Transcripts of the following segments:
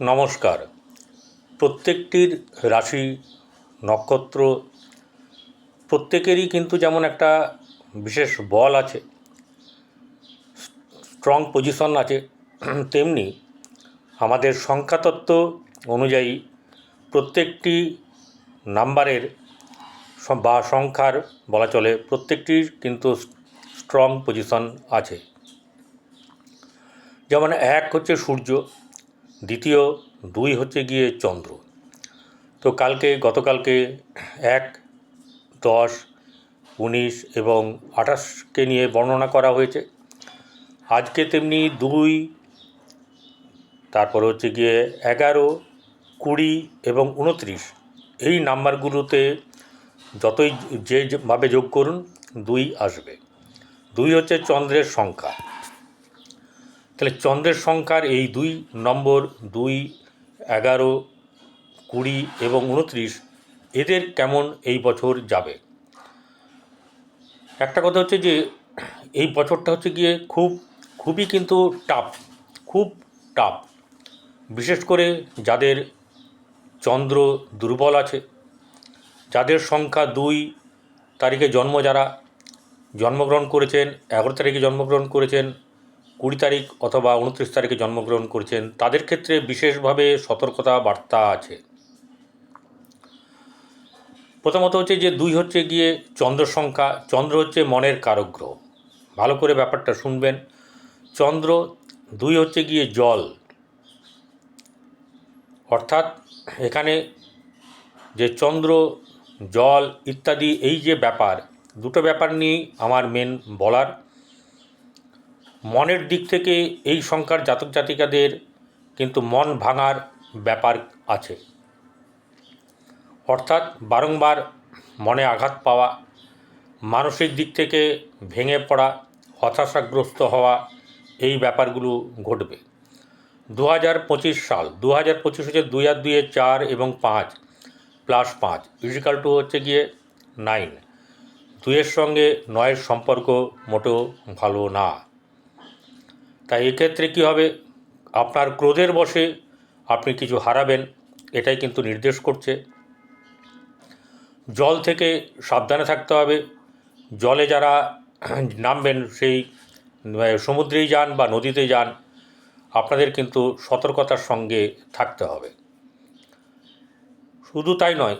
নমস্কার। প্রত্যেকটির রাশি নক্ষত্র, প্রত্যেকেরই কিন্তু যেমন একটা বিশেষ বল আছে স্ট্রং পজিশন আছে, তেমনি আমাদের সংখ্যাতত্ত্ব অনুযায়ী প্রত্যেকটি নাম্বারের বা সংখ্যার বলা চলে প্রত্যেকটির কিন্তু স্ট্রং পজিশন আছে। যেমন এক হচ্ছে সূর্য দ্বিতীয় দুই হচ্ছে গিয়ে চন্দ্র। তো কালকে, গতকালকে এক, দশ, উনিশ এবং আঠাশকে নিয়ে বর্ণনা করা হয়েছে। আজকে তেমনি দুই, তারপর হচ্ছে গিয়ে এগারো, কুড়ি এবং উনত্রিশ। এই নাম্বারগুলোতে যতই যেভাবে যোগ করুন, দুই আসবে। দুই হচ্ছে চন্দ্রের সংখ্যা। তাহলে চন্দ্রের সংখ্যার এই দুই নম্বর, দুই, এগারো, কুড়ি এবং উনত্রিশ, এদের কেমন এই বছর যাবে? একটা কথা হচ্ছে যে, এই বছরটা হচ্ছে গিয়ে খুব, খুবই কিন্তু টাফ খুব টাফ বিশেষ করে যাদের চন্দ্র দুর্বল আছে, যাদের সংখ্যা দুই তারিখে জন্ম যারা, জন্মগ্রহণ করেছেন, এগারো তারিখে জন্মগ্রহণ করেছেন কুড়ি তারিখ অথবা উনত্রিশ তারিখে জন্মগ্রহণ করেছেন, তাদের ক্ষেত্রে বিশেষভাবে সতর্কতা বার্তা আছে। প্রথমত হচ্ছে যে দুই হচ্ছে গিয়ে চন্দ্র সংখ্যা, চন্দ্র হচ্ছে মনের কারক গ্রহ ভালো করে ব্যাপারটা শুনবেন। চন্দ্র, দুই হচ্ছে গিয়ে জল। অর্থাৎ এখানে যে চন্দ্র, জল ইত্যাদি, এই যে ব্যাপার, দুটো ব্যাপার নিয়েই আমার মেন বলার। মনের দিক থেকে এই সংখ্যার জাতক জাতিকাদের কিন্তু মন ভাঙার ব্যাপার আছে। অর্থাৎ বারংবার মনে আঘাত পাওয়া, মানসিক দিক থেকে ভেঙে পড়া, হতাশাগ্রস্ত হওয়া এই ব্যাপারগুলো ঘটবে। দু হাজার পঁচিশ সাল দু হাজার পঁচিশ হচ্ছে দুই আর দুইয়ে চার এবং পাঁচ প্লাস পাঁচ ইজিক্যাল টু হচ্ছে গিয়ে নাইন। দুইয়ের সঙ্গে নয়ের সম্পর্ক মোটেও ভালো না। তাই এক্ষেত্রে কী হবে? আপনার ক্রোধের বশে আপনি কিছু হারাবেন, এটাই কিন্তু নির্দেশ করছে। জল থেকে সাবধানে থাকতে হবে। জলে যারা নামবেন, সেই সমুদ্রেই যান বা নদীতে যান, আপনাদের কিন্তু সতর্কতার সঙ্গে থাকতে হবে। শুধু তাই নয়,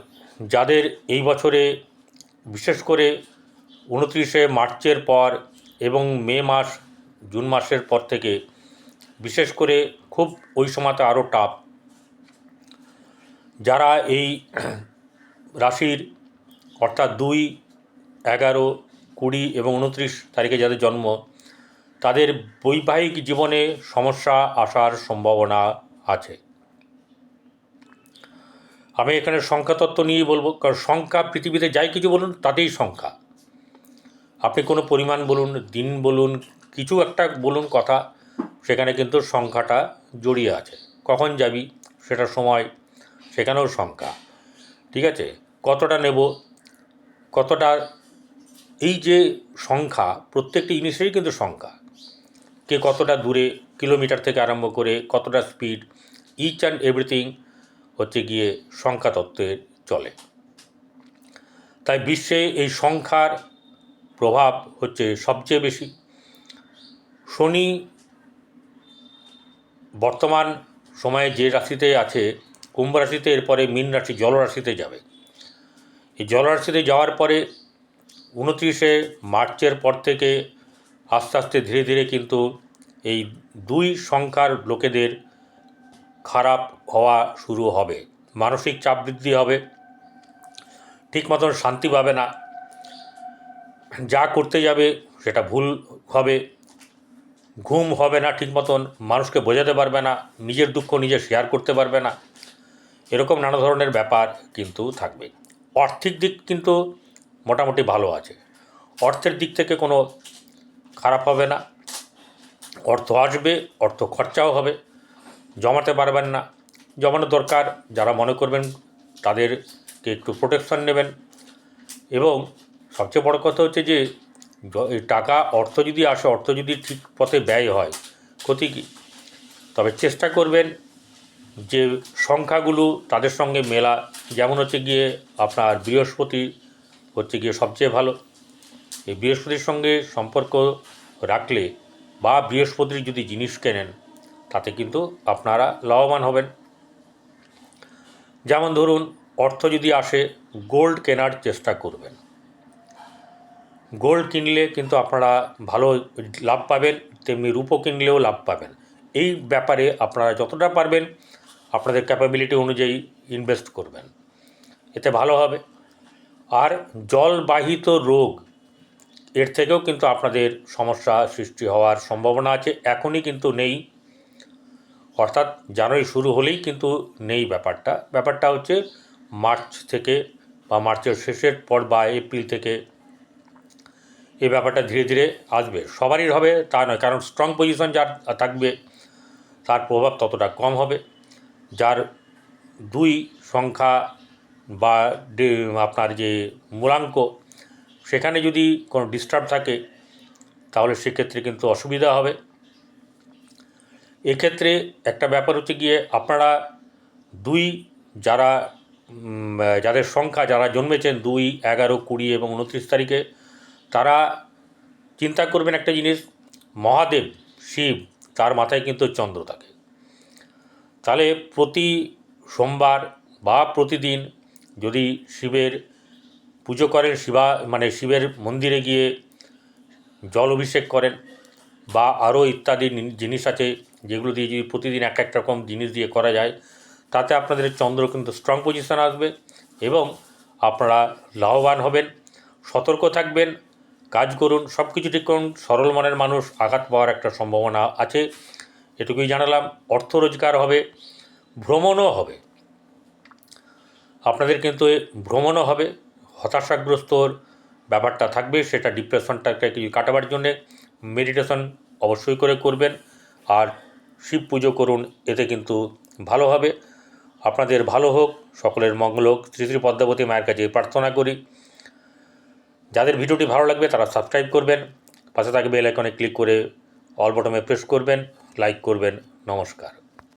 যাদের এই বছরে, বিশেষ করে উনত্রিশে মার্চের পর এবং মে মাস জুন মাসের পর থেকে, বিশেষ করে খুব ওই সময়তে আরও টাপ যারা এই রাশির, অর্থাৎ দুই, এগারো, কুড়ি এবং উনত্রিশ তারিখে যাদের জন্ম, তাদের বৈবাহিক জীবনে সমস্যা আসার সম্ভাবনা আছে। আমি এখানে সংখ্যাতত্ত্ব নিয়েই বলব, কারণ সংখ্যা পৃথিবীতে যাই কিছু বলুন, তাতেই সংখ্যা। আপনি কোনো পরিমাণ বলুন, দিন বলুন কিছু একটা বলুন কথা, সেখানে কিন্তু সংখ্যাটা জড়িয়ে আছে। কখন যাবি, সেটা সময়, সেখানেও সংখ্যা, ঠিক আছে? কতটা নেব, কতটা, এই যে সংখ্যা, প্রত্যেকটি জিনিসেরই কিন্তু সংখ্যা। কে কতটা দূরে, কিলোমিটার থেকে আরম্ভ করে কতটা স্পিড ইচ অ্যান্ড এভরিথিং হচ্ছে গিয়ে সংখ্যা তত্ত্বের চলে। তাই বিশ্বে এই সংখ্যার প্রভাব হচ্ছে সবচেয়ে বেশি। শনি বর্তমান সময়ে যে রাশিতে আছে, কুম্ভ রাশিতে, এরপরে মীন রাশি জলরাশিতে যাবে। এই জলরাশিতে যাওয়ার পরে উনত্রিশে মার্চের পর থেকে আস্তে আস্তে ধীরে ধীরে কিন্তু এই দুই সংখ্যার লোকেদের খারাপ হওয়া শুরু হবে। মানসিক চাপ বৃদ্ধি হবে। ঠিক মতন শান্তি পাবে না। যা করতে যাবে সেটা ভুল হবে। ঘুম হবে না ঠিক মতন, মানুষকে বোঝাতে পারবে না, নিজের দুঃখ নিজে শেয়ার করতে পারবে না। এরকম নানা ধরনের ব্যাপার কিন্তু থাকবে। আর্থিক দিক কিন্তু মোটামুটি ভালো আছে। অর্থের দিক থেকে কোনো খারাপ হবে না। অর্থ আসবে, অর্থ খরচাও হবে। জমাতে পারবেন না। জমানো দরকার, যারা মনে করবেন তাদেরকে একটু প্রোটেকশন নেবেন। এবং সবচেয়ে বড় কথা হচ্ছে যে টাকা, অর্থ যদি আসে, অর্থ যদি ঠিক পথে ব্যয় হয়, ক্ষতি কী? তবে চেষ্টা করবেন যে সংখ্যাগুলো তাদের সঙ্গে মেলা। যেমন হচ্ছে গিয়ে আপনার বৃহস্পতি হচ্ছে গিয়ে সবচেয়ে ভালো। এই বৃহস্পতির সঙ্গে সম্পর্ক রাখলে বা বৃহস্পতির যদি জিনিস কেনেন, তাতে কিন্তু আপনারা লাভবান হবেন। যেমন ধরুন, অর্থ যদি আসে, গোল্ড কেনার চেষ্টা করবেন। গোল্ড কিনলে কিন্তু আপনারা ভালো লাভ পাবেন, তেমনি রূপো কিনলেও লাভ পাবেন। এই ব্যাপারে আপনারা যতটা পারবেন আপনাদের ক্যাপাবিলিটি অনুযায়ী ইনভেস্ট করবেন। এতে ভালো হবে। আর জলবাহিত রোগ, এর থেকেও কিন্তু আপনাদের সমস্যা সৃষ্টি হওয়ার সম্ভাবনা আছে, এখনই কিন্তু নেই। অর্থাৎ জানুয়ারি শুরু হলেই কিন্তু নেই ব্যাপারটা। ব্যাপারটা হচ্ছে মার্চ থেকে বা মার্চের শেষের পর বা এপ্রিল থেকে এই ব্যাপারটা ধীরে ধীরে আসবে। সবারই হবে তা নয়, কারণ স্ট্রং পজিশন যার থাকবে, তার প্রভাব ততটা কম হবে। যার দুই সংখ্যা বা আপনার যে মূলাঙ্ক, সেখানে যদি কোনো ডিস্টার্ব থাকে, তাহলে সেক্ষেত্রে কিন্তু অসুবিধা হবে। এক্ষেত্রে একটা ব্যাপার হচ্ছে গিয়ে আপনারা দুই যারা যাদের সংখ্যা যারা জন্মেছেন, দুই, এগারো, কুড়ি এবং উনত্রিশ তারিখে তারা চিন্তা করবেন একটা জিনিস, মহাদেব, শিব, তার মাথায় কিন্তু চন্দ্র থাকে। তাহলে প্রতি সোমবার বা প্রতিদিন যদি শিবের পুজো করেন, শিবা মানে শিবের মন্দিরে গিয়ে জল অভিষেক করেন বা আরও ইত্যাদি জিনিস আছে, যেগুলো দিয়ে যদি প্রতিদিন এক এক রকম জিনিস দিয়ে করা যায়, তাতে আপনাদের চন্দ্র কিন্তু স্ট্রং পজিশন আসবে এবং আপনারা লাভবান হবেন, সতর্ক থাকবেন কাজ করুন সব কিছু ঠিক করুন, সরল মনের মানুষ আঘাত পাওয়ার একটা সম্ভাবনা আছে, এটুকুই জানালাম, অর্থ রোজগার হবে, ভ্রমণও হবে। আপনাদের কিন্তু ভ্রমণও হবে, হতাশাগ্রস্তর ব্যাপারটা থাকবে, সেটা ডিপ্রেশনটাকে কিছু কাটাবার জন্যে মেডিটেশন অবশ্যই করে করবেন, আর শিব পুজো করুন, এতে কিন্তু ভালো হবে। আপনাদের ভালো হোক, সকলের মঙ্গল হোক, শ্রী শ্রী পদ্মাবতী মায়ের কাছে প্রার্থনা করি। যাদের ভিডিওটি ভালো লাগবে তারা সাবস্ক্রাইব করবেন, পাশে থাকবে বেল আইকনে ক্লিক করে অল বটমে প্রেস করবেন লাইক করবেন, নমস্কার।